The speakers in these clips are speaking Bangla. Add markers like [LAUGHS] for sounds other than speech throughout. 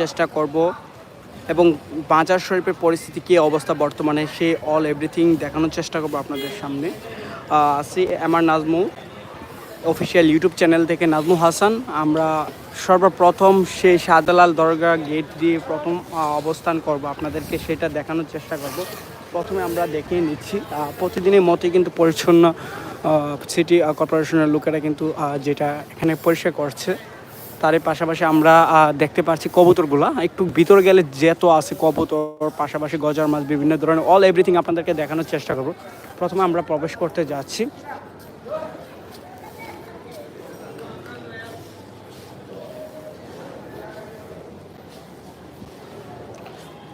চেষ্টা করব এবং বাজার শরীফের পরিস্থিতি, কী অবস্থা বর্তমানে, সে অল এভরিথিং দেখানোর চেষ্টা করব আপনাদের সামনে। আছি আমার নাজমু অফিসিয়াল ইউটিউব চ্যানেল থেকে নাজমু হাসান। আমরা সর্বপ্রথম সেই শাহজালাল দরগা গেট দিয়ে প্রথম অবস্থান করব আপনাদেরকে, সেটা দেখানোর চেষ্টা করব। প্রথমে আমরা দেখিয়ে নিচ্ছি প্রতিদিনের মতোই কিন্তু পরিচ্ছন্ন সিটি কর্পোরেশনের লোকেরা কিন্তু যেটা এখানে পরিষ্কার করছে। তারই পাশাপাশি আমরা দেখতে পাচ্ছি কবুতরগুলা। একটু ভিতরে গেলে যেত আছে কবুতর, পাশাপাশি গজার মাছ, বিভিন্ন ধরনের অল এভরিথিং আপনাদেরকে দেখানোর চেষ্টা করব। প্রথমে আমরা প্রবেশ করতে যাচ্ছি।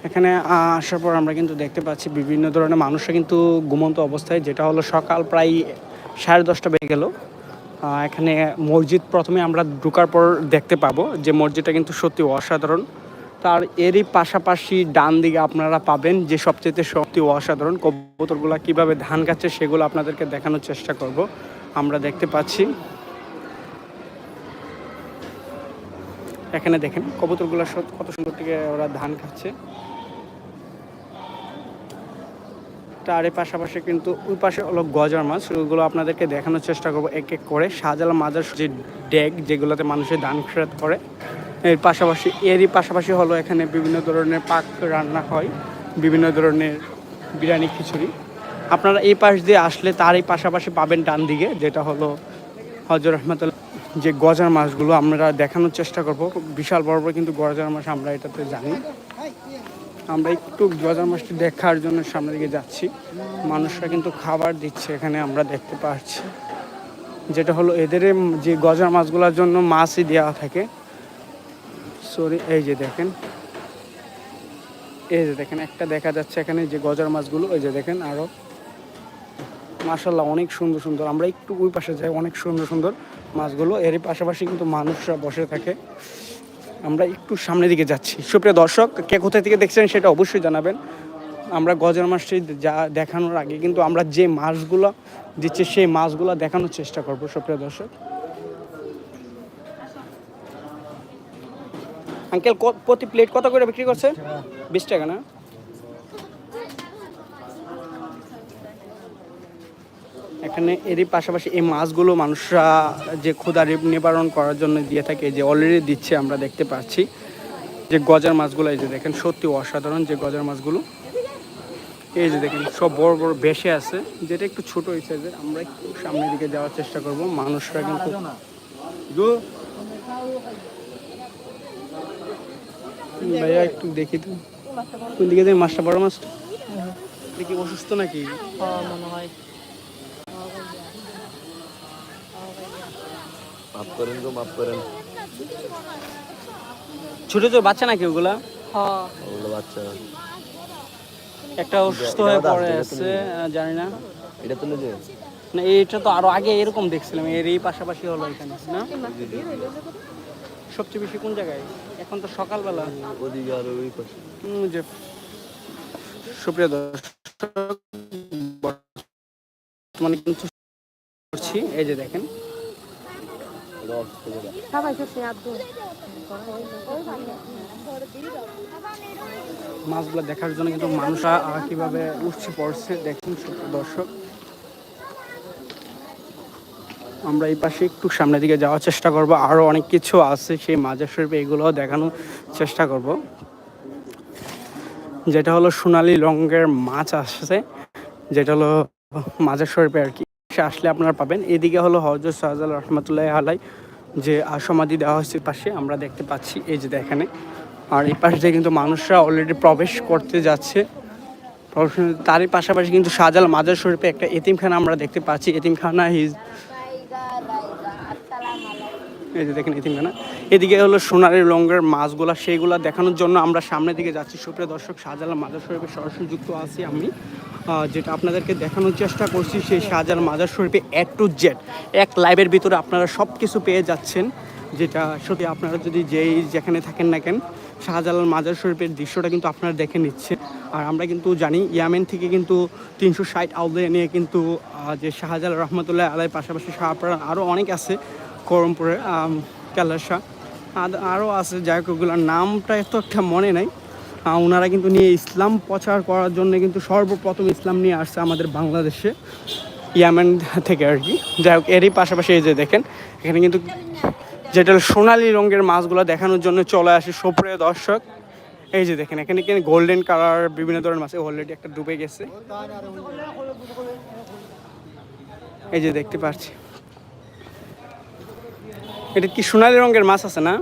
এখানে আসার পর আমরা কিন্তু দেখতে পাচ্ছি বিভিন্ন ধরনের মানুষরা কিন্তু ঘুমন্ত অবস্থায়, যেটা হলো সকাল প্রায় সাড়ে দশটা বেজে গেল। এখানে মসজিদ প্রথমে আমরা ঢুকার পর দেখতে পাবো যে মসজিদটা কিন্তু সত্যি অসাধারণ। তার এরই পাশাপাশি ডান দিকে আপনারা পাবেন যে সবচেয়ে সত্যি অসাধারণ কবুতরগুলো কীভাবে ধান খাচ্ছে সেগুলো আপনাদেরকে দেখানোর চেষ্টা করব। আমরা দেখতে পাচ্ছি। এখানে দেখেন কবুতরগুলো কত সুন্দর থেকে ওরা ধান খাচ্ছে তার এর পাশাপাশি কিন্তু ওই পাশে হলো গজার মাছ। ওইগুলো আপনাদেরকে দেখানোর চেষ্টা করব এক এক করে। শাহজালাল মাজার যে ডেক যেগুলোতে মানুষের দান ফেরত করে, এর পাশাপাশি, এরই পাশাপাশি হলো এখানে বিভিন্ন ধরনের পাক রান্না হয়, বিভিন্ন ধরনের বিরিয়ানি খিচুড়ি। আপনারা এই পাশ দিয়ে আসলে তারই পাশাপাশি পাবেন ডান দিকে, যেটা হলো হজর রহমতুল যে গজার মাছগুলো আমরা দেখানোর চেষ্টা করব। বিশাল বড় বড় কিন্তু গজার মাছ আমরা এটাতে জানি। আমরা একটু গজার মাছটি দেখার জন্য সামনের দিকে যাচ্ছি। মানুষরা কিন্তু খাবার দিচ্ছে এখানে, আমরা দেখতে পাচ্ছি। যেটা হলো এদের যে গজার মাছগুলোর জন্য মাছই দেওয়া থাকে। সরি এই যে দেখেন। এই যে দেখেন, একটা দেখা যাচ্ছে এখানে যে গজার মাছগুলো, এই যে দেখেন আরও মাশাল্লাহ অনেক সুন্দর সুন্দর। আমরা একটু ওই পাশে যাই, অনেক সুন্দর সুন্দর মাছগুলো। এর পাশাপাশি কিন্তু মানুষরা বসে থাকে। আমরা একটু সামনের দিকে যাচ্ছি। সুপ্রিয় দর্শক, কে কোথায় থেকে দেখছেন সেটা অবশ্যই জানাবেন। আমরা গজার মাছটি যা দেখানোর আগে কিন্তু আমরা যে মাছগুলো দিচ্ছি, সেই মাছগুলো দেখানোর চেষ্টা করব, সুপ্রিয় দর্শক। আঙ্কেল প্রতি প্লেট কত করে বিক্রি করছে? বিশ টাকা না? এখানে এরই পাশাপাশি এই মাছগুলো মানুষরা যে ক্ষুধা রি- নিবারণ করার জন্য দিয়ে থাকে যে অলরেডি দিচ্ছে আমরা দেখতে পাচ্ছি। যে গজার মাছগুলো এই যে দেখেন সত্যি অসাধারণ যে গজার মাছগুলো। এই যে দেখেন সব বড় বড় বেশে আছে। যেটা একটু ছোট এই সাইজের আমরা একটু সামনের দিকে যাওয়ার চেষ্টা করব। মানুষরা কিন্তু ভাইয়া একটু দেখি তো। কোন দিকে মাছটা বড় মাছটা? দেখি অসুস্থ নাকি? মনে হয়। মাফ করেন গো মাফ করেন। ছোট ছোট বাচ্চা নাকি ওগুলা? হ্যাঁ। ওগুলো বাচ্চা। একটা অসুস্থ হয়ে পড়ে আছে জানি না। এটা তুলে যে না এইটা তো আরও আগে এরকম দেখছিলাম এর এই পাশাপাশি হলো এখানে না? সবচেয়ে বেশি কোন জায়গায়? এখন তো সকালবেলা। ওদিকে আর ওই পাশে। যে সুপ্রিয় দর্শক বর্তমানে কিন্তু করছি। এই যে দেখেন এটা অসুস্থ করে সবাই সত্যি আব্দুল মাছগুলো দেখার জন্য কিন্তু মানুষরা কীভাবে উঠছে, পড়ছে, দেখুন দর্শক। আমরা এই পাশে একটু সামনের দিকে যাওয়ার চেষ্টা করব। আরও অনেক কিছু আছে, সেই মাজার শরীফে এগুলোও দেখানোর চেষ্টা করব। যেটা হলো সোনালি রঙের মাছ আসছে, যেটা হলো মাজার শরীফে আর কি। সে আসলে আপনারা পাবেন। এদিকে হলো হজরত শাহজাল রহমতুল্লাহ আলাই যে সমাধি দেওয়া হয়েছে পাশে, আমরা দেখতে পাচ্ছি এই যে এখানে আর এই পাশ দিয়ে কিন্তু মানুষরা অলরেডি প্রবেশ করতে যাচ্ছে। তারই পাশাপাশি কিন্তু শাহজাল মাজার শরীফে একটা এতিমখানা আমরা দেখতে পাচ্ছি। এতিমখানা হিজ এই যে দেখেন এতিমখানা। এদিকে হলো সোনারি রঙের মাছগুলা, সেইগুলা দেখানোর জন্য আমরা সামনের দিকে যাচ্ছি। সুপ্রিয় দর্শক, শাহজালাল মাজার শরীফে সরাসরি যুক্ত আছি আমি। যেটা আপনাদেরকে দেখানোর চেষ্টা করছি, সেই শাহজাহান মাজার শরীফে এক টু জেড এক লাইভের ভিতরে আপনারা সব কিছু পেয়ে যাচ্ছেন, যেটা সত্যি আপনারা যদি যেই যেখানে থাকেন না কেন, শাহজালাল মাজার শরীফের দৃশ্যটা কিন্তু আপনারা দেখে নিচ্ছেন। আর আমরা কিন্তু জানি, ইয়ামেন থেকে কিন্তু তিনশো ষাট আউলে নিয়ে কিন্তু যে শাহজালাল রহমতুল্লাহ আলাই পাশাপাশি শাহপাড়া আরও অনেক আছে করমপুরে কেলাসা, আদ- আরও আছে, যাই হোক, ওগুলোর নামটা এত একটা মনে নাই। ওনারা কিন্তু নিয়ে ইসলাম প্রচার করার জন্য কিন্তু সর্বপ্রথম ইসলাম নিয়ে আসছে আমাদের বাংলাদেশে, ইয়ামেন থেকে আর কি। যাই হোক, এরই পাশাপাশি এই যে দেখেন, এখানে কিন্তু যেটা সোনালি রঙের মাছগুলো দেখানোর জন্য চলে আসে সুপ্রিয় দর্শক। এই যে দেখেন, এখানে কিন্তু গোল্ডেন কালার বিভিন্ন ধরনের মাছ অলরেডি একটা ডুবে গেছে। এই যে দেখতে পাচ্ছি। এটা কি সোনালি রঙের মাছ আছে না?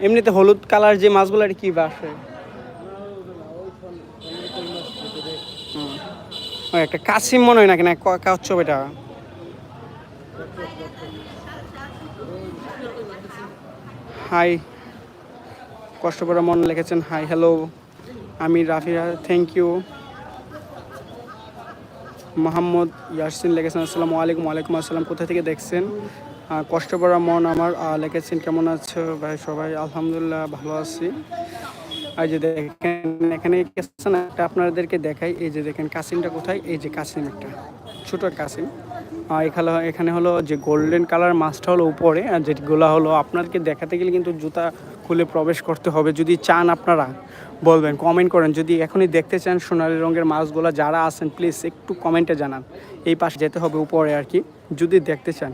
এমনিতে হলুদ কালার যে মাছগুলো আর কি বাসে একটা কাসিম মনে হয় নাকি, না, ক- কচ্ছপ এটা? হাই। কষ্ট করে মন লিখেছেন হাই, হ্যালো। আমি রাফিয়া থ্যাংক ইউ মোহাম্মদ ইয়াসিন লিখেছেন আসসালামু আলাইকুম, ওয়ালাইকুম আসসালাম। কোথা থেকে দেখছেন? কষ্ট করা মন আমার লিখেছেন কেমন আছো ভাই সবাই? আলহামদুলিল্লাহ ভালো আছি। আর যে দেখেন, এখানে কেসন একটা আপনাদেরকে দেখাই। এই যে দেখেন, কাসিমটা কোথায়? এই যে কাসিম একটা, ছোট কাসিম। এখানে এখানে হলো যে গোল্ডেন কালার মাছটা হলো উপরে, আর যেগুলো হলো আপনাদেরকে দেখাতে গেলে কিন্তু জুতা খুলে প্রবেশ করতে হবে। যদি চান আপনারা বলবেন কমেন্ট করেন। যদি এখনই দেখতে চান সোনালি রঙের মাছগুলো যারা আছেন প্লিজ একটু কমেন্টে জানান। এই পাশে যেতে হবে উপরে আর কি। যদি দেখতে চান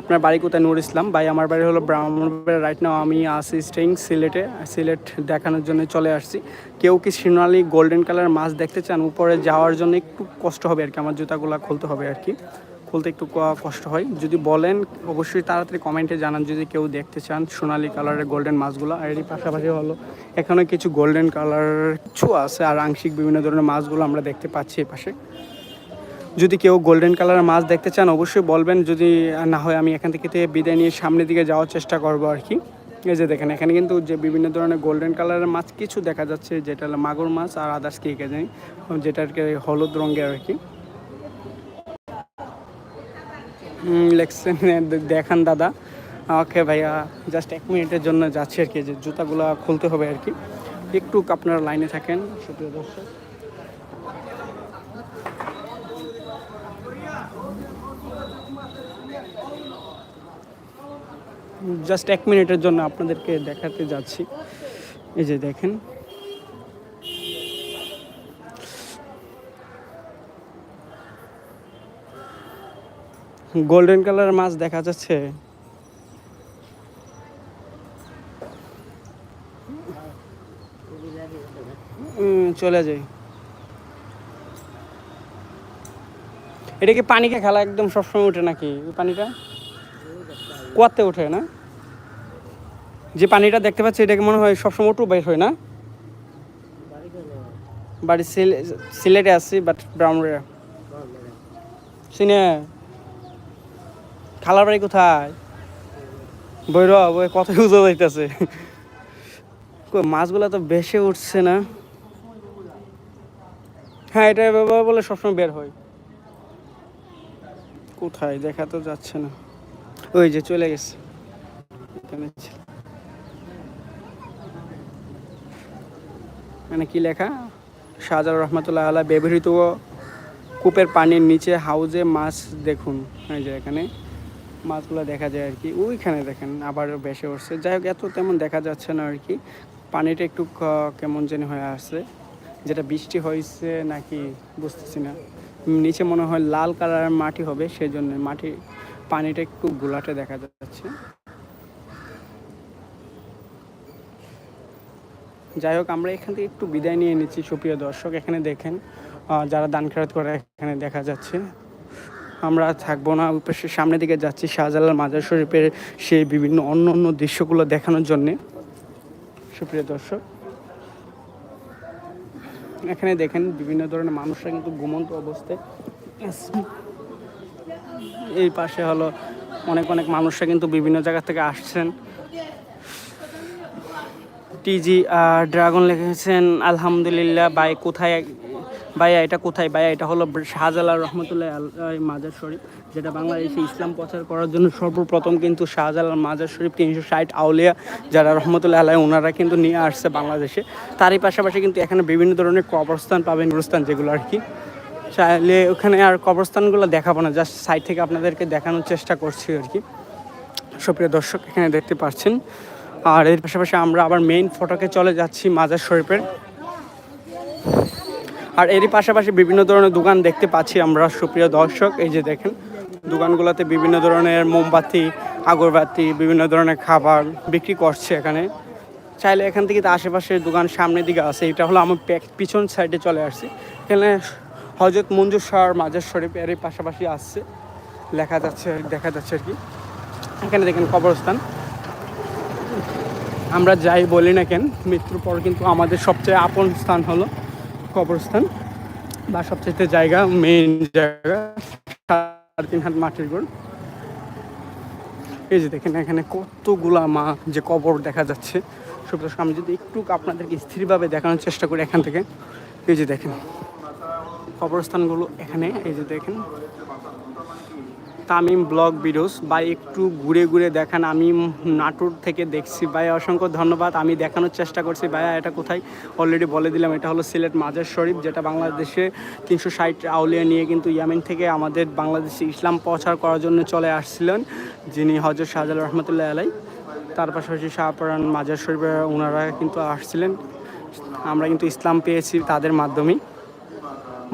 আপনার বাড়ি কোথায় নূর ইসলাম? ভাই, আমার বাড়ি হলো ব্রাহ্মণবাড়িয়া রাইট নাও আমি আসি স্টেইং সিলেটে সিলেট দেখানোর জন্য চলে আসছি। কেউ কি সোনালি গোল্ডেন কালার মাছ দেখতে চান? উপরে যাওয়ার জন্য একটু কষ্ট হবে আর কি, আমার জুতাগুলো খুলতে হবে আর কি। খুলতে একটু কষ্ট হয়। যদি বলেন, অবশ্যই তাড়াতাড়ি কমেন্টে জানান যদি কেউ দেখতে চান সোনালি কালারের গোল্ডেন মাছগুলো। আর এরই পাশাপাশি হলো, এখানে কিছু গোল্ডেন কালার কিছু আছে আর আংশিক বিভিন্ন ধরনের মাছগুলো আমরা দেখতে পাচ্ছি এই পাশে যদি কেউ গোল্ডেন কালারের মাছ দেখতে চান, অবশ্যই বলবেন। যদি না হয়, আমি এখান থেকে বিদায় নিয়ে সামনের দিকে যাওয়ার চেষ্টা করব আর কি। এই যে দেখেন, এখানে কিন্তু যে বিভিন্ন ধরনের গোল্ডেন কালারের মাছ কিছু দেখা যাচ্ছে, যেটা হলো মাগুর মাছ আর আদার্স কি কে জানি যেটা আর কি হলুদ রঙের আর কি। দেখান দাদা। ওকে ভাইয়া জাস্ট এক মিনিটের জন্য যাচ্ছি আর কি যে জুতাগুলো খুলতে হবে আর কি। একটু আপনারা লাইনে থাকেন, সুপ্রিয় দর্শক। জাস্ট এক মিনিটের জন্য আপনাদেরকে দেখাতে যাচ্ছি। এই যে দেখেন। গোল্ডেন কালার মাছ দেখা যাচ্ছে। চলে যাই। এটা কি পানিকে খেলা একদম সবসময় ওঠে নাকি? পানিটা? কুয়াতে ওঠে না? যে পানিটা দেখতে পাচ্ছি, এটাকে মনে হয় সবসময় উঠু বের হয় না? বাড়ি সিলে- সিলেটে আসছি বাট ব্রাউনরা সিনে, খালার বাড়ি কোথায়? বৈর বই কত বুঝা যাইতেছে মাছগুলো তো বেশি উঠছে না। হ্যাঁ এটা ব্যবহার বলে সবসময় বের হয়। কোথায়? দেখা তো যাচ্ছে না। ওই যে চলে গেছে এখানে ছিল। মানে কি লেখা? শাহজাল রহমতুল্লাহ আল্লাহ ব্যবহৃত কূপের পানির নিচে হাউজে মাছ দেখুন। এই যে এখানে মাছগুলো দেখা যায় আর কি। ওইখানে দেখেন আবার বেসে উঠছে। যাই হোক, এত তেমন দেখা যাচ্ছে না আর কি। পানিটা একটু কেমন যেন হয়ে আসছে। যেটা বৃষ্টি হয়েছে নাকি বুঝতেছি না। নিচে মনে হয় লাল কালারের মাটি হবে সেই জন্য মাটি পানিটা একটু গোলাটে দেখা যাচ্ছে। যাই হোক, আমরা এখান থেকে একটু বিদায় নিয়ে নিচ্ছি, সুপ্রিয় দর্শক, এখানে দেখেন যারা দান খেরাত করে এখানে দেখা যাচ্ছে। আমরা থাকব না সামনের দিকে যাচ্ছি, শাহজালাল মাজার শরীফের সেই বিভিন্ন অন্য অন্য দৃশ্যগুলো দেখানোর জন্যে। সুপ্রিয় দর্শক, এখানে দেখেন, বিভিন্ন ধরনের মানুষরা কিন্তু ঘুমন্ত অবস্থায় এই পাশে হলো অনেক অনেক মানুষরা কিন্তু বিভিন্ন জায়গা থেকে আসছেন। টিজি ড্রাগন লিখেছেন, আলহামদুলিল্লাহ, ভাই কোথায়, ভাইয়া এটা কোথায়? ভাইয়া এটা হলো শাহজালাল রহমতুল্লাহ আল- মাজার শরীফ, যেটা বাংলাদেশে ইসলাম প্রচার করার জন্য সর্বপ্রথম কিন্তু শাহজালাল মাজার শরীফ তিনশো ষাট আউলিয়া, যারা রহমতুল্লাহ আল্লাহ ওনারা কিন্তু নিয়ে আসছে বাংলাদেশে। তারই পাশাপাশি কিন্তু এখানে বিভিন্ন ধরনের কবরস্থান পাবেন, গুরুস্থান যেগুলো আর কি। চাইলে ওখানে আর কবরস্থানগুলো দেখাবো না, জাস্ট সাইড থেকে আপনাদেরকে দেখানোর চেষ্টা করছি আর কি। সুপ্রিয় দর্শক, এখানে দেখতে পাচ্ছেন আর এর পাশাপাশি আমরা আবার মেইন ফটকে চলে যাচ্ছি মাজার শরীফের। আর এরই পাশাপাশি বিভিন্ন ধরনের দোকান দেখতে পাচ্ছি আমরা, সুপ্রিয় দর্শক, এই যে দেখেন, দোকানগুলোতে বিভিন্ন ধরনের মোমবাতি, আগরবাতি, বিভিন্ন ধরনের খাবার বিক্রি করছে এখানে। চাইলে এখান থেকে তো আশেপাশের দোকান সামনের দিকে আছে, এটা হলো আমার পিছন সাইডে চলে আসছি। এখানে হজরত মঞ্জুর শাহর মাজার শরীফ এরই পাশাপাশি আসছে। লেখা যাচ্ছে, দেখা যাচ্ছে আর কি। এখানে দেখেন কবরস্থান। আমরা যাই বলি না কেন, মৃত্যুর পর কিন্তু আমাদের সবচেয়ে আপন স্থান হলো কবরস্থান বা সবচেয়ে জায়গা মেইন জায়গা সাড়ে তিন হাত মাটির গোড়। এই যে দেখেন এখানে কতগুলা মা যে কবর দেখা যাচ্ছে। সুপ্রদর্শক আমি যদি একটু আপনাদেরকে স্থিরভাবে দেখানোর চেষ্টা করি এখান থেকে। এই যে দেখেন, কবরস্থানগুলো এখানে, এই যে দেখেন। তামিম ব্লগ ভিডিওস বা একটু ঘুরে ঘুরে দেখান, আমি নাটোর থেকে দেখছি। ভাই, অসংখ্য ধন্যবাদ, আমি দেখানোর চেষ্টা করছি। ভাইয়া, এটা কোথায়? অলরেডি বলে দিলাম, এটা হলো সিলেট মাজার শরীফ, যেটা বাংলাদেশে তিনশো ষাট আউলিয়া নিয়ে কিন্তু ইয়ামিন থেকে আমাদের বাংলাদেশে ইসলাম প্রচার করার জন্য চলে আসছিলেন, যিনি হজরত শাহজাল রহমতুল্লাহ আলাই তার পাশাপাশি শাহপুরান মাজার শরীফে ওনারা কিন্তু আসছিলেন। আমরা কিন্তু ইসলাম পেয়েছি তাদের মাধ্যমেই।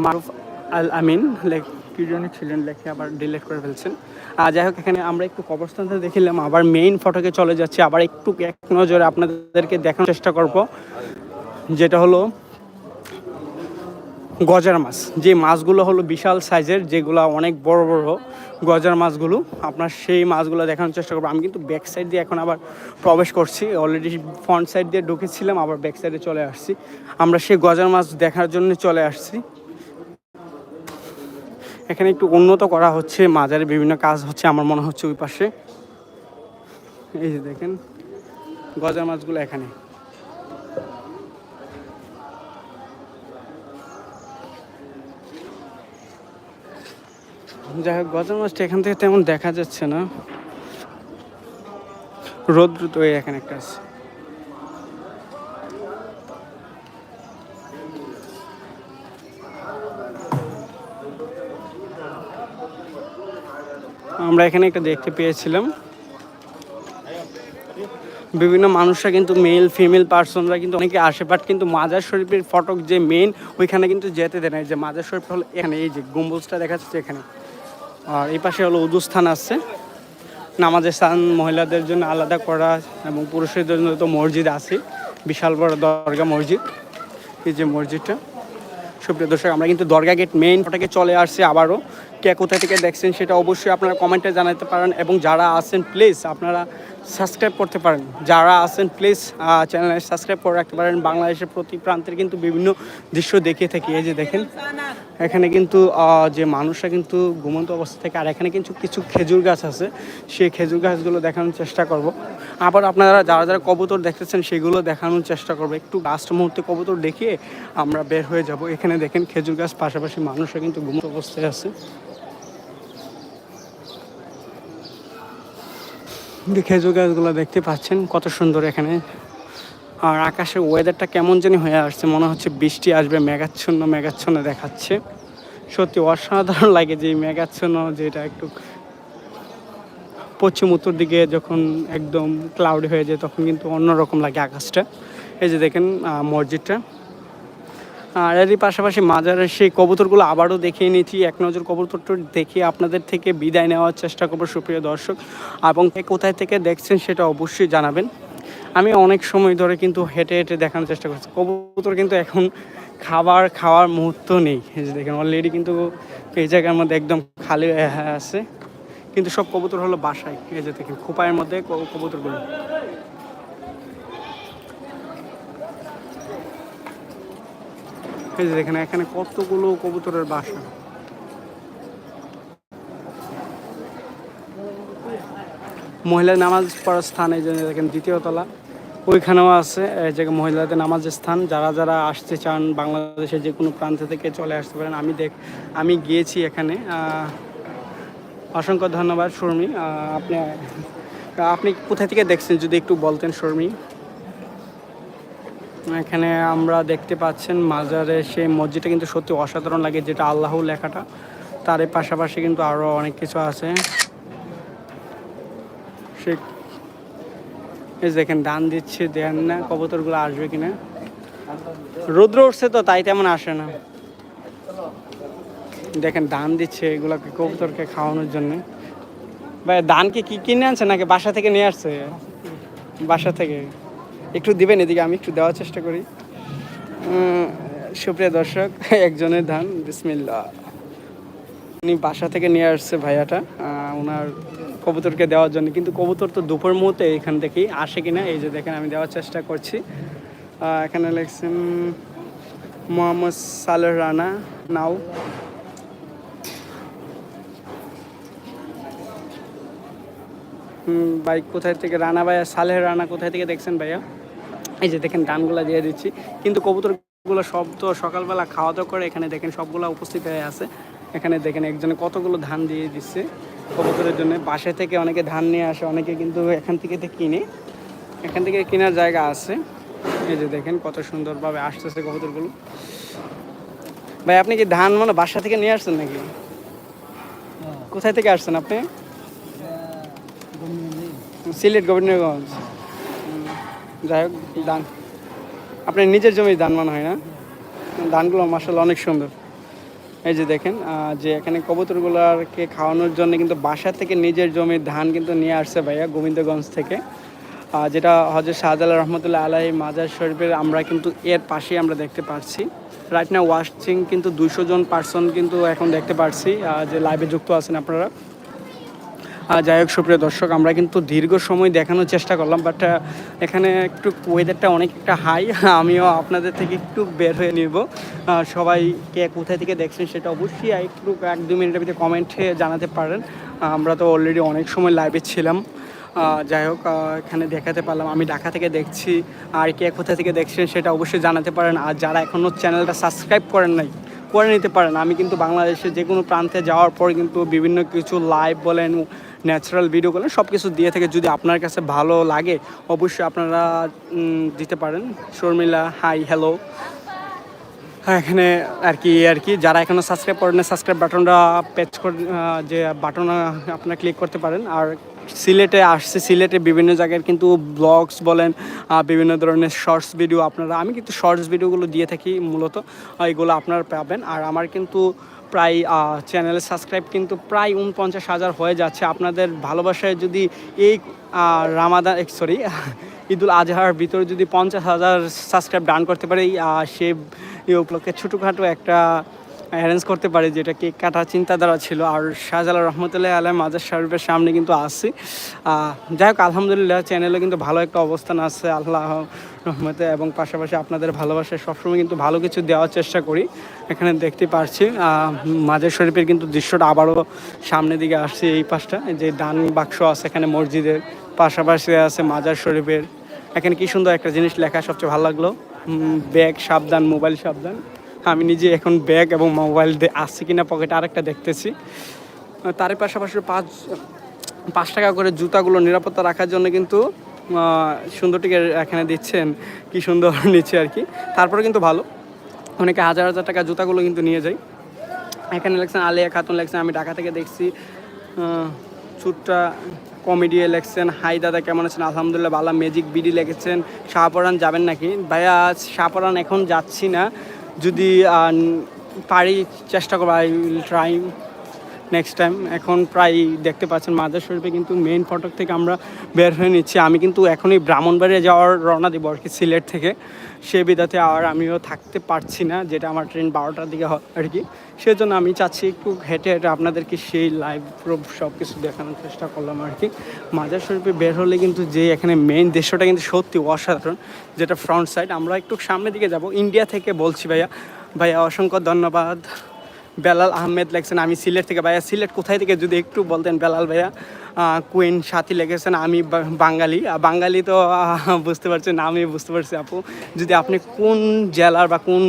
মারুফ আল আমিন, লেখ কি ছিলেন লেখে আবার ডিলেট করে ফেলছেন। আর যাই হোক, এখানে আমরা একটু কবরস্থানটা দেখিলাম, আবার মেইন ফটোকে চলে যাচ্ছি। আবার একটু এক নজরে আপনাদেরকে দেখানোর চেষ্টা করব, যেটা হলো গজার মাছ। যে মাছগুলো হলো বিশাল সাইজের যেগুলো অনেক বড় বড় গজার মাছগুলো, আপনার সেই মাছগুলো দেখানোর চেষ্টা করব। আমি কিন্তু ব্যাক সাইড দিয়ে এখন আবার প্রবেশ করছি। অলরেডি ফ্রন্ট সাইড দিয়ে ঢুকেছিলাম, আবার ব্যাক সাইডে চলে আসছি। আমরা সেই গজার মাছ দেখার জন্য চলে আসছি। এখানে একটু উন্নত করা হচ্ছে মাজারে বিভিন্ন কাজ হচ্ছে, আমার মনে হচ্ছে ওই পাশে। এই যে দেখেন, গজার মাছগুলো এখানে। যাই হোক, গজার মাছটা এখান থেকে তেমন দেখা যাচ্ছে না। রৌদ্র তো এই এখানে একটা আছে। আমরা এখানে একটা দেখতে পেয়েছিলাম। বিভিন্ন মানুষরা কিন্তু মেল ফিমেল পার্সনরা কিন্তু অনেকে আসে বাট কিন্তু মাজার শরীফের ফটক যে মেন ওইখানে কিন্তু যেতে দেয় না। যে মাজার শরীফ হলো এখানে, এই যে গম্বুজটা দেখা যাচ্ছে এখানে। আর এই পাশে হলো উদুস্থান আছে। নামাজের স্থান মহিলাদের জন্য আলাদা করা এবং পুরুষের জন্য তো মসজিদ আছে। বিশাল বড় দরগা মসজিদ। এই যে মসজিদটা। সুপ্রিয় দর্শক, আমরা কিন্তু দরগা গেট মেইন ফটাকে চলে আসছি আবারও। কে কোথা থেকে দেখছেন সেটা অবশ্যই আপনারা কমেন্টে জানাতে পারেন এবং যারা আছেন প্লিজ আপনারা সাবস্ক্রাইব করতে পারেন। যারা আছেন প্লিজ চ্যানেলে সাবস্ক্রাইব করে রাখতে পারেন। বাংলাদেশের প্রতি প্রান্তের কিন্তু বিভিন্ন দৃশ্য দেখিয়ে থাকি। এই যে দেখেন, এখানে কিন্তু যে মানুষরা কিন্তু ঘুমন্ত অবস্থা থেকে, আর এখানে কিন্তু কিছু খেজুর গাছ আছে। সেই খেজুর গাছগুলো দেখানোর চেষ্টা করব। আবার আপনারা যারা যারা কবুতর দেখতেছেন, সেগুলো দেখানোর চেষ্টা করব। একটু লাস্ট মুহূর্তে কবুতর দেখিয়ে আমরা বের হয়ে যাব। এখানে দেখেন খেজুর গাছ, পাশাপাশি মানুষরা কিন্তু ঘুমন্ত অবস্থায় আছে। খেজুর গাছগুলো দেখতে পাচ্ছেন, কত সুন্দর এখানে। আর আকাশের ওয়েদারটা কেমন জানি হয়ে আসছে, মনে হচ্ছে বৃষ্টি আসবে, মেঘাচ্ছন্ন মেঘাচ্ছন্ন দেখাচ্ছে। সত্যি অসাধারণ লাগে যে মেঘাচ্ছন্ন যেটা একটু পশ্চিম উত্তর দিকে যখন একদম ক্লাউড হয়ে যায়, তখন কিন্তু অন্যরকম লাগে আকাশটা। এই যে দেখেন মসজিদটা। আর এরই পাশাপাশি মাজারের সেই কবুতরগুলো আবারও দেখিয়ে নিয়েছি এক নজর কবুতরটা দেখে আপনাদের থেকে বিদায় নেওয়ার চেষ্টা করব, সুপ্রিয় দর্শক। এবং কোথায় থেকে দেখছেন সেটা অবশ্যই জানাবেন। আমি অনেক সময় ধরে কিন্তু হেঁটে হেঁটে দেখানোর চেষ্টা করছি। কবুতর কিন্তু এখন খাবার খাওয়ার মুহূর্ত নেই। দেখেন অলরেডি কিন্তু এই জায়গার মধ্যে একদম খালি আছে। কিন্তু সব কবুতর হলো বাসায়। এই যে দেখেন, খোপায়ের মধ্যে কবুতরগুলো। এই যে দেখেন, এখানে কতগুলো কবুতরের বাসা। মহিলা নামাজ পড়ার স্থান, এই জন্য দেখেন দ্বিতীয় তলা। ওইখানেও আছে জায়গায় মহিলাদের নামাজের স্থান। যারা যারা আসতে চান বাংলাদেশের যে কোনো প্রান্ত থেকে চলে আসতে পারেন। আমি দেখ, আমি গিয়েছি এখানে। অসংখ্য ধন্যবাদ, শর্মী। আপনি আপনি কোথা থেকে দেখছেন যদি একটু বলতেন, শর্মী? এখানে আমরা দেখতে পাচ্ছেন মাজারে সেই মসজিদটা কিন্তু সত্যি অসাধারণ লাগে, যেটা আল্লাহ লেখাটা। তার পাশাপাশি কিন্তু আরও অনেক কিছু আছে। সে এই দেখেন, দান দিচ্ছে, দেন না, কবুতরগুলো আসবে কিনা। রৌদ্র উঠছে তো, তাই তেমন আসে না। দেখেন, দান দিচ্ছে এগুলোকে কবুতরকে খাওয়ানোর জন্য। ভাই ধানকে কি কিনে আনছে নাকি বাসা থেকে নিয়ে আসছে? বাসা থেকে। একটু দিবেন, এদিকে আমি একটু দেওয়ার চেষ্টা করি। সুপ্রিয় দর্শক, একজনের ধান বিসমিল্লা উনি বাসা থেকে নিয়ে আসছে ভাইয়াটা ওনার কবুতরকে দেওয়ার জন্য। কিন্তু কবুতর তো দুপুর মুহূর্তে এখান থেকেই আসে কিনা, এই যে দেখেন, আমি দেওয়ার চেষ্টা করছি। এখানে লিখছেন, মোহাম্মদ সালেহ রানা, নাও। ভাই, কোথায় থেকে? রানা ভাইয়া, সালেহ রানা কোথায় থেকে দেখছেন ভাইয়া? এই যে দেখেন ধানগুলা দিয়ে দিচ্ছি। কিন্তু কবুতরগুলো সব তো সকালবেলা খাওয়া দাওয়া করে এখানে দেখেন সবগুলো উপস্থিত হয়ে আছে। এখানে দেখেন একজনে কতগুলো ধান দিয়ে দিচ্ছে কবুতরের জন্য। বাসা থেকে অনেকে ধান নিয়ে আসে অনেকে কিন্তু এখান থেকে তো কিনে। এখান থেকে কেনার জায়গা আছে। এই যে দেখেন কত সুন্দরভাবে আসতেছে কবুতরগুলো। ভাই আপনি কি ধান মানে বাসা থেকে নিয়ে আসছেন নাকি? কোথায় থেকে আসছেন আপনি? সিলেট গোবিন্দগঞ্জ। যাই হোক ধান আপনার নিজের জমি ধান মনে হয় না? ধানগুলো মাসাল অনেক সুন্দর। এই যে দেখেন যে এখানে কবুতরগুলোকে খাওয়ানোর জন্য কিন্তু বাসা থেকে নিজের জমির ধান কিন্তু নিয়ে আসছে ভাইয়া গোবিন্দগঞ্জ থেকে। যেটা হজরত শাহজালাল রহমতুল্লাহ আলাহি মাজার শরীফের আমরা কিন্তু এর পাশেই আমরা দেখতে পাচ্ছি রাইট না ওয়াচিং কিন্তু দুশো জন পার্সন কিন্তু এখন দেখতে পাচ্ছি যে লাইভে যুক্ত আছেন আপনারা। যাই হোক, সুপ্রিয় দর্শক, আমরা কিন্তু দীর্ঘ সময় দেখানোর চেষ্টা করলাম বাট এখানে একটু ওয়েদারটা অনেক একটা হাই আমিও আপনাদের থেকে একটু বের হয়ে নিব। সবাই কে কোথায় থেকে দেখছেন সেটা অবশ্যই একটু এক দু মিনিটের ভিতরে কমেন্টে জানাতে পারেন। আমরা তো অলরেডি অনেক সময় লাইভে ছিলাম। যাই হোক এখানে দেখাতে পারলাম, আমি ঢাকা থেকে দেখছি, আর কে কোথা থেকে দেখছেন সেটা অবশ্যই জানাতে পারেন, আর যারা এখনও চ্যানেলটা সাবস্ক্রাইব করেন নাই, করে নিতে পারেন। আমি কিন্তু বাংলাদেশে যে কোনো প্রান্তে যাওয়ার পর কিন্তু বিভিন্ন কিছু লাইভ বলেন ন্যাচারাল ভিডিও বলেন সব কিছু দিয়ে থাকে। যদি আপনার কাছে ভালো লাগে, অবশ্যই আপনারা দিতে পারেন। শর্মিলা হাই হ্যালো হ্যাঁ এখানে আর কি আর কি, যারা এখনও সাবস্ক্রাইব করেন সাবস্ক্রাইব বাটনটা পেচ করে যে বাটন আপনারা ক্লিক করতে পারেন। আর সিলেটে আসছে, সিলেটে বিভিন্ন জায়গায় কিন্তু ব্লগস বলেন বিভিন্ন ধরনের শর্টস ভিডিও আপনারা, আমি কিন্তু শর্টস ভিডিওগুলো দিয়ে থাকি মূলত এগুলো আপনারা পাবেন। আর আমার কিন্তু প্রায় চ্যানেল সাবস্ক্রাইব কিন্তু প্রায় উনপঞ্চাশ হাজার হয়ে যাচ্ছে। আপনাদের ভালোবাসায় যদি এই রামাদা রামাদান সরি [LAUGHS] ঈদুল আজহার ভিতরে যদি পঞ্চাশ হাজার সাবস্ক্রাইব ডান করতে পারি সে উপলক্ষে ছোটোখাটো একটা অ্যারেঞ্জ করতে পারি যেটা কেক কাটা চিন্তাধারা ছিল। আর শাহজালাল রহমতুল্লাহ আলম মাজার শরীফের সামনে কিন্তু আসছি যাই হোক, আলহামদুলিল্লাহ চ্যানেলে কিন্তু ভালো একটা অবস্থান আছে। আল্লাহ রহমতে এবং পাশাপাশি আপনাদের ভালোবাসায় সবসময় কিন্তু ভালো কিছু দেওয়ার চেষ্টা করি। এখানে দেখতে পারছি মাজার শরীফের কিন্তু দৃশ্যটা আবারও সামনের দিকে আসছে এই পাশটা। যে ডান বাক্স আছে এখানে মসজিদের পাশাপাশি আছে মাজার শরীফের। এখানে কি সুন্দর একটা জিনিস লেখা, সবচেয়ে ভালো লাগল। ব্যাগ, সাবধান, মোবাইল সাবধান। আমি নিজে এখন ব্যাগ এবং মোবাইল আসছে কিনা পকেটে আরেকটা দেখতেছি। তার পাশাপাশি পাঁচ পাঁচ টাকা করে জুতাগুলো নিরাপত্তা রাখার জন্য কিন্তু সুন্দরটিকে এখানে দিচ্ছেন। কি সুন্দর [LAUGHS] নিচ্ছে আর কি। তারপরে কিন্তু ভালো। অনেকে হাজার হাজার টাকা জুতাগুলো কিন্তু নিয়ে যায়। এখানে লেখছেন আলিয়া খাতুন, লেখছেন, আমি ঢাকা থেকে দেখছি। চুটটা কমেডি লেখছেন, হাই দাদা কেমন আছেন? আলহামদুলিল্লাহ বালা ম্যাজিক বিডি লিখেছেন। শাহপরান যাবেন নাকি? ভাইয়া শাহপরান এখন যাচ্ছি না। যদি পারি চেষ্টা করব I will try next time এখন প্রায় দেখতে পাচ্ছেন মাদার শরীফে কিন্তু মেইন ফটক থেকে আমরা বের হয়ে নিচ্ছি। আমি কিন্তু এখনই ব্রাহ্মণবাড়িয়া যাওয়ার রওনা দিব আর কি সিলেট থেকে। সে বিধাতে আর আমিও থাকতে পারছি না, যেটা আমার ট্রেন বারোটার দিকে হয় আর কি। সেজন্য আমি চাচ্ছি একটু হেঁটে হেঁটে আপনাদেরকে সেই লাইভ প্রুফ সব কিছু দেখানোর চেষ্টা করলাম আর কি। মাজার শরীফে বের হলে কিন্তু যে এখানে মেইন দৃশ্যটা কিন্তু সত্যি অসাধারণ, যেটা ফ্রন্ট সাইড আমরা একটু সামনের দিকে যাব। ইন্ডিয়া থেকে বলছি ভাইয়া। ভাইয়া, অসংখ্য ধন্যবাদ। বেলাল আহমেদ লেখছেন, আমি সিলেট থেকে। ভাইয়া, সিলেট কোথায় থেকে, যদি একটু বলতেন বেলাল ভাইয়া কুইন সাথী লিখেছেন, আমি বাঙালি। বাঙালি তো বুঝতে পারছেন, আমি বুঝতে পারছি আপু। যদি আপনি কোন জেলার বা কোন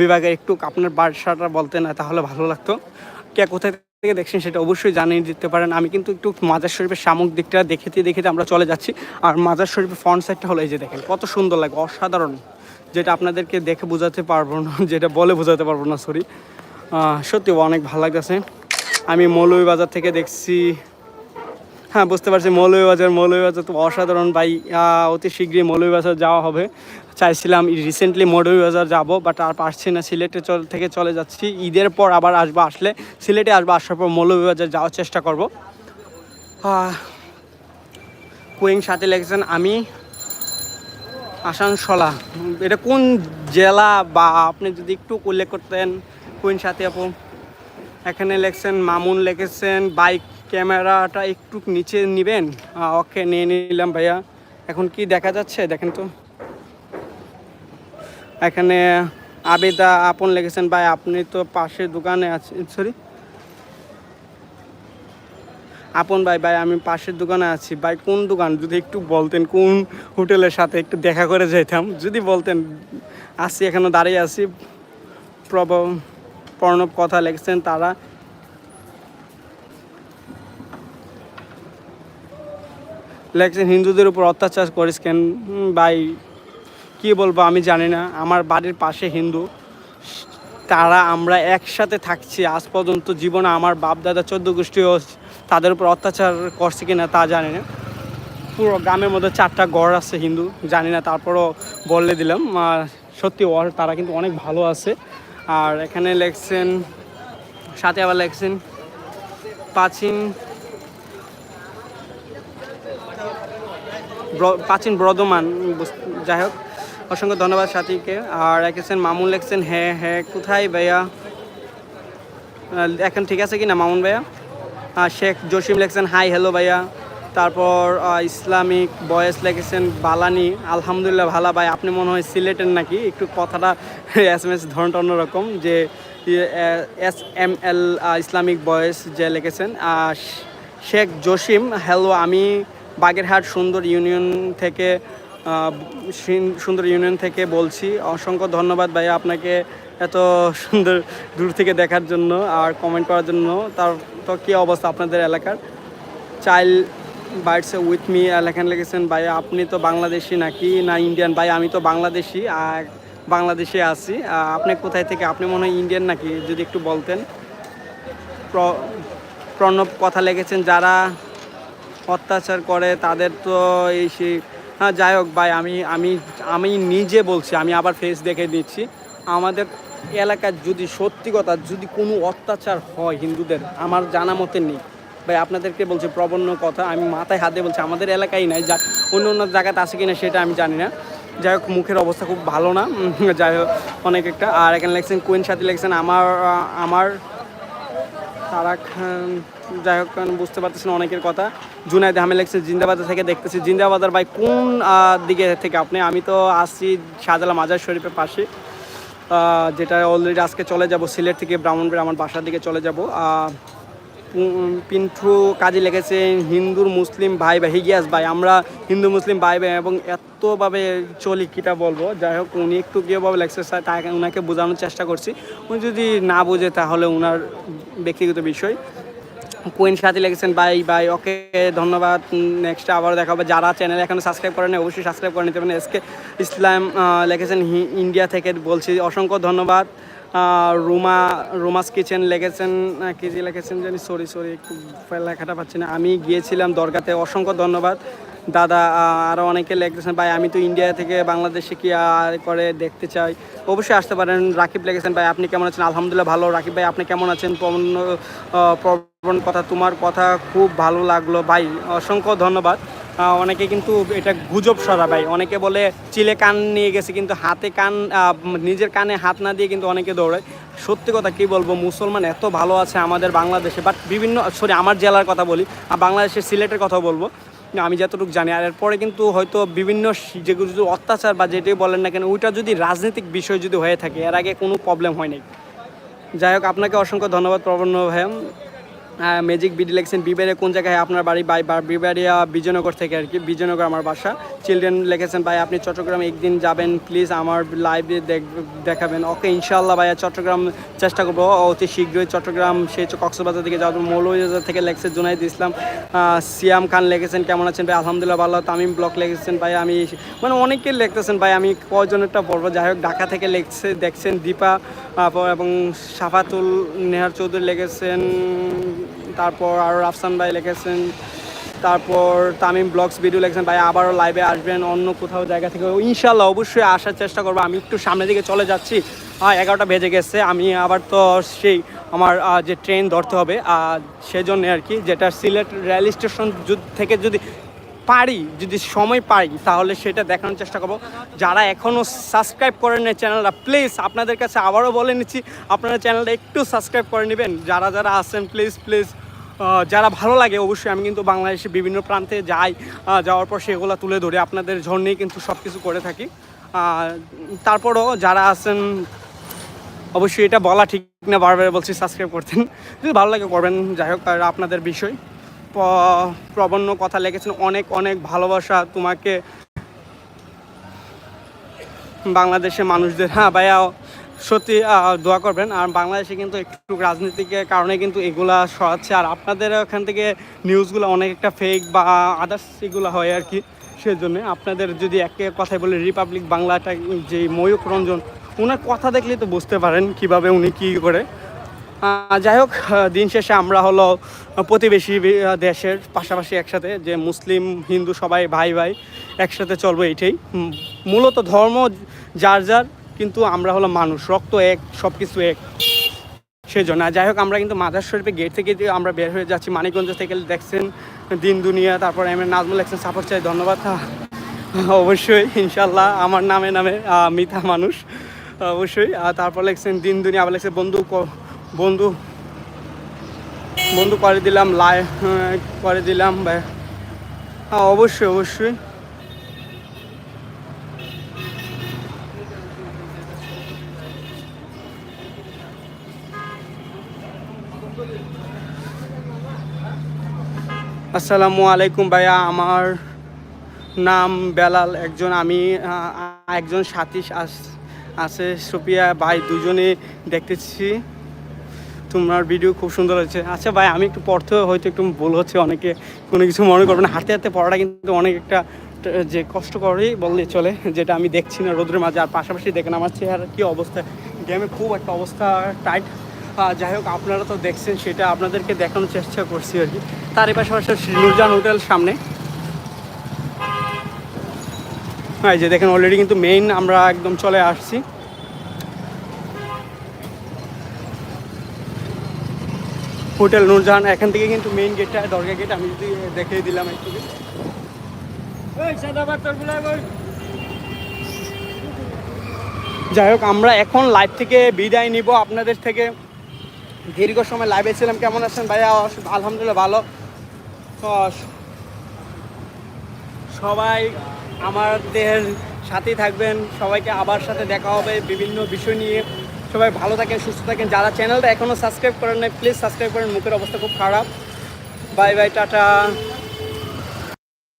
বিভাগের একটু আপনার বাসাটা বলতেন না, তাহলে ভালো লাগতো। কে কোথায় থেকে দেখছেন সেটা অবশ্যই জানিয়ে দিতে পারেন। আমি কিন্তু একটু মাজার শরীফের সামুক দিকটা দেখেতে দেখেতে আমরা চলে যাচ্ছি। আর মাজার শরীফের ফ্রন্ট সাইডটা হলো এই যে দেখেন, কত সুন্দর লাগে, অসাধারণ। যেটা আপনাদেরকে দেখে বোঝাতে পারব না, যেটা বলে বোঝাতে পারব না সরি সত্যি অনেক ভালো লাগতেছে। আমি মৌলভীবাজার থেকে দেখছি। হ্যাঁ বুঝতে পারছি মৌলভীবাজার মৌলভীবাজার তো অসাধারণ। ভাই অতি শীঘ্রই মৌলভীবাজার যাওয়া হবে। চাইছিলাম রিসেন্টলি মৌলভীবাজার যাব বাট আর পারছি না। সিলেটে চল, থেকে চলে যাচ্ছি। ঈদের পর আবার আসব, আসলে সিলেটে আসব, আসার পর মৌলভীবাজার যাওয়ার চেষ্টা করব। কুইং সাথে লেগেছেন আমি। আসানসোলা। এটা কোন জেলা বা আপনি যদি একটু উল্লেখ করতেন? কুইন সাথে আপু। এখানে লেখছেন, মামুন লেখেছেন, বাইক ক্যামেরাটা একটু নিচে নেবেন? ওকে, নিয়ে নিলাম ভাইয়া। এখন কি দেখা যাচ্ছে? দেখেন তো। এখানে আবেদা আপন লিখেছেন, ভাই, আপনি তো পাশের দোকানে আছেন সরি আপন ভাই ভাই, আমি পাশের দোকানে আছি। ভাই, কোন দোকান? যদি একটু বলতেন, কোন হোটেলের সাথে একটু দেখা করে যেতাম যদি বলতেন আসছি এখনও দাঁড়িয়ে আছি। প্রব প্রণব কথা লিখছেন তারা। লেখছেন হিন্দুদের উপর অত্যাচার হুম, ভাই কি বলব আমি জানি না। আমার বাড়ির পাশে হিন্দু। তারা আমরা একসাথে থাকছি। আজ পর্যন্ত জীবনে আমার বাপ দাদা চোদ্দ গোষ্ঠীও তাদের উপর অত্যাচার করছে কিনা তা জানি না। পুরো গ্রামের মধ্যে চারটা গড় আছে হিন্দু জানি না। তারপরও বললে দিলাম সত্যি ওর তারা কিন্তু অনেক ভালো আছে। আর এখানে লেখছেন, সাথে আবার লেখছেন, প্রাচীন প্রাচীন ব্রদমান যাই হোক, অসংখ্য ধন্যবাদ সাথীকে। আর রেখেছেন মামুন লেখছেন হ্যাঁ হ্যাঁ কোথায় ভাইয়া? এখন ঠিক আছে কি না, মামুন ভাইয়া? শেখ জসিম লেখছেন, হাই, হ্যালো ভাইয়া। তারপর ইসলামিক বয়েস লিখেছেন বালানি। আলহামদুলিল্লাহ ভালা ভাই, আপনি মনে হয় সিলেটের নাকি? একটু কথাটা এস এম এস ধরনটা অন্যরকম, যে S M L Islamic boys যে লিখেছেন শেখ জসিম হ্যালো আমি বাগেরহাট সুন্দর ইউনিয়ন থেকে সুন্দর ইউনিয়ন থেকে বলছি। অসংখ্য ধন্যবাদ ভাই আপনাকে এত সুন্দর দূর থেকে দেখার জন্য আর কমেন্ট করার জন্য। তার, তো কী অবস্থা আপনাদের এলাকার? চাইল্ড বার্ডস উইথ মি লেখান লিখেছেন, ভাই, আপনি তো বাংলাদেশি নাকি? না ইন্ডিয়ান ভাই, আমি তো বাংলাদেশি, আর বাংলাদেশে আছি। আপনি কোথায় থেকে? আপনি মনে হয় ইন্ডিয়ান নাকি? যদি একটু বলতেন। প্র- প্রণব কথা লেগেছেন যারা অত্যাচার করে, তাদের তো এই সেই হ্যাঁ যাই হোক, ভাই, আমি আমি আমি নিজে বলছি, আমি আবার ফেস দেখে দিচ্ছি আমাদের এলাকার যদি সত্যি কথা, যদি কোনো অত্যাচার হয় হিন্দুদের, আমার জানা মতে নেই। ভাই, আপনাদেরকে বলছি প্রবন্ন কথা, আমি মাথায় হাতে বলছি, আমাদের এলাকায় নাই, যা অন্য অন্য জায়গাতে আছে কিনা সেটা আমি জানি না। যাই হোক, মুখের অবস্থা খুব ভালো না যাই হোক, অনেক একটা। আর এখানে লেখছেন কুইন সাথে লেখছেন, আমার আমার তারা যাই হোক বুঝতে পারতেছেন অনেকের কথা। জুনাইদ আহমেদ লেখছে জিন্দাবাজার থেকে দেখতেছি। জিন্দাবাজার ভাই, কোন দিকে থেকে আপনি? আমি তো আসছি শাহজালাল মাজার শরীফের পাশে যেটা অলরেডি আজকে চলে যাব, সিলেট থেকে ব্রাহ্মণবাড়ি আমার বাসার দিকে চলে যাব। পিন্টু কাজে লেগেছে, হিন্দুর মুসলিম ভাই ভাই হিগিয়াস ভাই, আমরা হিন্দু মুসলিম ভাই ভাই এবং এতভাবে চলি, কিটা বলব? যাই হোক, উনি একটু কীভাবে লেগছে তাকে ওনাকে বোঝানোর চেষ্টা করছি। উনি যদি না বোঝে, তাহলে ওনার ব্যক্তিগত বিষয়। কুইন সাথে লেগেছেন বাই বাই ওকে ধন্যবাদ। নেক্সট আবার দেখা হবে। যারা চ্যানেল এখনও সাবস্ক্রাইব করেন অবশ্যই সাবস্ক্রাইব করে নিতে পারেন। এসকে ইসলাম হি- ইন্ডিয়া থেকে, বলছি অসংখ্য ধন্যবাদ। রুমা রুমাস কিচেন লেগেছেন কি যে লিখেছেন জানি সরি সরি একটু লেখাটা পাচ্ছি না। আমি গিয়েছিলাম দরগাতে অসংখ্য ধন্যবাদ। দাদা আরও অনেকে লিখতেছেন ভাই আমি তো ইন্ডিয়া থেকে বাংলাদেশে কি আর করে দেখতে চাই। অবশ্যই আসতে পারেন রাকিব লেগেছেন ভাই আপনি কেমন আছেন? আলহামদুলিল্লাহ ভালো। রাকিব ভাই আপনি কেমন আছেন? আহ, কথা তোমার কথা খুব ভালো লাগল ভাই অসংখ্য ধন্যবাদ। অনেকে কিন্তু এটা গুজব সরা ভাই অনেকে বলে, চিলে কান নিয়ে গেছে, কিন্তু হাতে কান নিজের কানে হাত না দিয়ে কিন্তু অনেকে দৌড়ায়। সত্যি কথা কি বলব, মুসলমান এত ভালো আছে আমাদের বাংলাদেশে বাট বিভিন্ন সরি আমার জেলার কথা বলি, আর বাংলাদেশের সিলেটের কথা বলব। আমি যতটুকু জানি, আর এরপরে কিন্তু হয়তো বিভিন্ন যেগুলো যদি অত্যাচার বা যেটাই বলেন না কেন, ওইটা যদি রাজনৈতিক বিষয় যদি হয়ে থাকে, এর আগে কোনো প্রবলেম হয় নাই। যাই হোক, আপনাকে অসংখ্য ধন্যবাদ প্রবন্ন ভাইয়া। ম্যাজিক বিডি লেখছেন বিবারে কোন জায়গায় আপনার বাড়ি? বাই বা বিবারিয়া বিজয়নগর থেকে আর কি। বিজয়নগর আমার বাসা। চিলড্রেন লিখেছেন ভাই, আপনি চট্টগ্রাম একদিন যাবেন প্লিজ আমার লাইভে দেখাবেন। ওকে ইনশাল্লাহ ভাইয়া চট্টগ্রাম চেষ্টা করব। অতি শীঘ্রই চট্টগ্রাম সেই কক্সবাজার থেকে যাওয়ার মৌলবাজার থেকে লেখছে জুনাইদ ইসলাম সিয়াম খান লেখেছেন কেমন আছেন ভাই? আলহামদুলিল্লাহ ভালো তামিম ব্লক লিখেছেন ভাই, আমি মানে অনেকে লিখতেছেন ভাই, আমি কজনেরটা পড়ব যাই হোক, ঢাকা থেকে লেখছে দেখছেন, দীপা এবং সাফাতুল নেহার চৌধুরী লিখেছেন তারপর আরও রাফসান ভাই লিখেছেন, তারপর তামিম ব্লগস ভিডিও লেখছেন, ভাই আবারও লাইভে আসবেন অন্য কোথাও জায়গা থেকে। ইনশাল্লাহ অবশ্যই আসার চেষ্টা করব। আমি একটু সামনের দিকে চলে যাচ্ছি। হ্যাঁ এগারোটা বেজে গেছে। আমি আবার তো সেই আমার যে ট্রেন ধরতে হবে সেজন্য আর কি, যেটা সিলেট রেল স্টেশন থেকে যদি পারি, যদি সময় পাই, তাহলে সেটা দেখানোর চেষ্টা করব। যারা এখনও সাবস্ক্রাইব করেন না চ্যানেলটা প্লিজ আপনাদের কাছে আবারও বলে নিচ্ছি, আপনারা চ্যানেলটা একটু সাবস্ক্রাইব করে নেবেন। যারা যারা আছেন প্লিজ প্লিজ যারা ভালো লাগে, অবশ্যই আমি কিন্তু বাংলাদেশে বিভিন্ন প্রান্তে যাই যাওয়ার পর সেগুলো তুলে ধরে আপনাদের জন্যেই কিন্তু সব কিছু করে থাকি। তারপরও যারা আছেন, অবশ্যই এটা বলা ঠিক না, বারবার বলছি সাবস্ক্রাইব করতেন। যদি ভালো লাগে, করবেন। যাই হোক, আর আপনাদের বিষয়। প- প্রবন্য কথা লিখেছেন, অনেক অনেক ভালোবাসা তোমাকে। বাংলাদেশের মানুষদের। হ্যাঁ ভাইয়া সত্যি দোয়া করবেন। আর বাংলাদেশে কিন্তু একটু রাজনীতিকের কারণে কিন্তু এগুলা সরাচ্ছে আর আপনাদের ওখান থেকে নিউজগুলো অনেক একটা ফেক বা আদার্স এগুলো হয় আর কি। সেজন্য আপনাদের যদি একে কথায় বলে রিপাবলিক বাংলাটা যে ময়ূক রঞ্জন ওনার কথা দেখলেই তো বুঝতে পারেন কীভাবে উনি কী করে। যাই হোক দিন শেষে আমরা হলো প্রতিবেশী দেশের পাশাপাশি একসাথে যে মুসলিম, হিন্দু সবাই ভাই ভাই একসাথে চলবো এইটাই। মূলত ধর্ম যার যার কিন্তু আমরা হলো মানুষ রক্ত এক সব কিছু এক। সেই জন্য যাই হোক আমরা কিন্তু মাদার শরীফে গেট থেকে আমরা বের হয়ে যাচ্ছি মানিকগঞ্জ থেকে দেখছেন দিন দুনিয়া তারপর এম নাজমুল লেখছেন সাপোর্ট চাই ধন্যবাদ। অবশ্যই ইনশাল্লাহ আমার নামে নামে মিথা মানুষ অবশ্যই। আর তারপর লেখছেন দিন দুনিয়া আবার লেখছে বন্ধু বন্ধু বন্ধু করে দিলাম লাই হ্যাঁ, করে দিলাম হ্যাঁ অবশ্যই অবশ্যই। আসসালামু আলাইকুম ভাইয়া, আমার নাম বেলাল, একজন আমি একজন আস- আছে সুপিয়া। ভাই দুজনে দেখতেছি। তোমার ভিডিও খুব সুন্দর হয়েছে। আচ্ছা ভাই, আমি একটু পড়তে হয়তো একটু ভুল হচ্ছে, অনেকে কোনো কিছু মনে করবে না। হাতে হাঁটতে পড়াটা কিন্তু অনেক একটা, যে কষ্ট করেই বললে চলে, যেটা আমি দেখছি না রোদ্রের মাঝে। আর পাশাপাশি দেখেন, আমার চেহারা কী অবস্থা। গেমে খুব একটা অবস্থা টাইট যাই হোক, আপনারা তো দেখছেন, সেটা আপনাদেরকে দেখানোর চেষ্টা করছি আর কি। তার পাশাপাশি নুরজান হোটেল সামনে। হ্যাঁ যে দেখেন অলরেডি কিন্তু মেইন আমরা একদম চলে আসছি। হোটেল নূরজাহান, এখান থেকে কিন্তু মেইন গেটটা দরগা গেট আমি যদি দেখিয়ে দিলাম একটু। যাই হোক, আমরা এখন লাইভ থেকে বিদায় নিব আপনাদের থেকে। দীর্ঘ সময় লাইভে ছিলাম। কেমন আছেন ভাইয়া? আলহামদুলিল্লাহ ভালো। সবাই আমাদের সাথেই থাকবেন। সবাইকে আবার সাথে দেখা হবে বিভিন্ন বিষয় নিয়ে। সবাই ভালো থাকেন, সুস্থ থাকেন। যারা চ্যানেলটা এখনও সাবস্ক্রাইব করেন নাই প্লিজ সাবস্ক্রাইব করেন। মুখের অবস্থা খুব খারাপ। Bye bye tata.